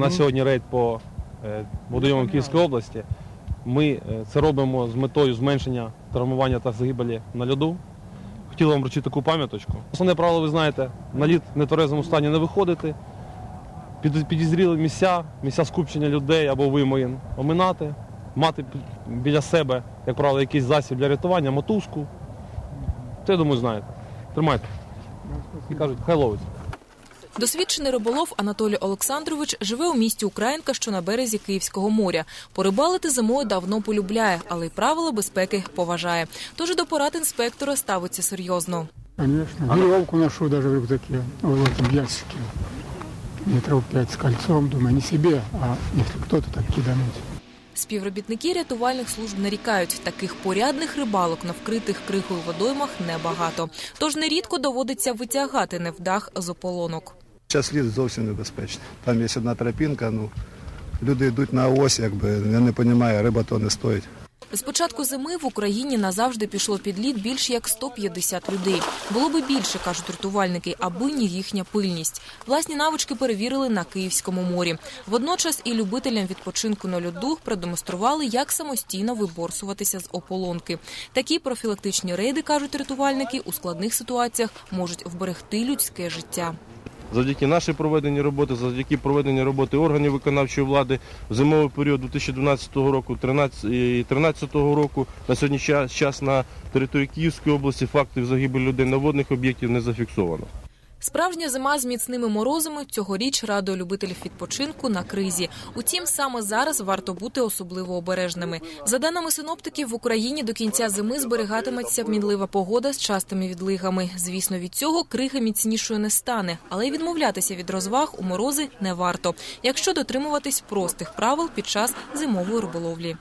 У нас сьогодні рейд по е, водойомам Київської області. Ми е, це робимо з метою зменшення травмування та загибелі на льоду. Хотів вам вручити таку пам'яточку. Основне правило, ви знаєте, на лід в нетверезому стані не виходити, під, підізріли місця, місця скупчення людей або вимоїн оминати, мати біля себе, як правило, якийсь засіб для рятування, мотузку. Це, я думаю, знаєте. Тримайте. І кажуть, хай ловить. Досвідчений риболов Анатолій Олександрович живе у місті Українка, що на березі Київського моря. Порибалити зимою давно полюбляє, але й правила безпеки поважає. Тож до порад інспектора ставиться серйозно. Конечно. Веревку ношу даже в рюкзаке, в этом ящике. Метров пять с кольцом, думаю, не себе, а если кто-то так кидануть. Співробітники рятувальних служб нарікають, таких порядних рибалок на вкритих крихою водоймах небагато. Тож нерідко доводиться витягати невдах з ополонок. Зараз ліс зовсім небезпечний. Там є одна тропінка, ну люди йдуть на ось, якби я не розумію, риба то не стоїть. З початку зими в Україні назавжди пішло під лід більш як 150 людей. Було би більше, кажуть рятувальники, аби не їхня пильність. Власні навички перевірили на Київському морі. Водночас і любителям відпочинку на льоду продемонстрували, як самостійно виборсуватися з ополонки. Такі профілактичні рейди, кажуть рятувальники, у складних ситуаціях можуть вберегти людське життя. Завдяки нашій проведеній роботи, завдяки проведеній роботи органів виконавчої влади в зимовий період 2012 року, 2013 року на сьогодні час, час на території Київської області фактів загибелі людей на водних об'єктів не зафіксовано. Справжня зима з міцними морозами цьогоріч радує любителів відпочинку на кризі. Утім, саме зараз варто бути особливо обережними. За даними синоптиків, в Україні до кінця зими зберігатиметься мінлива погода з частими відлигами. Звісно, від цього крига міцнішою не стане, але й відмовлятися від розваг у морози не варто, якщо дотримуватись простих правил під час зимової риболовлі.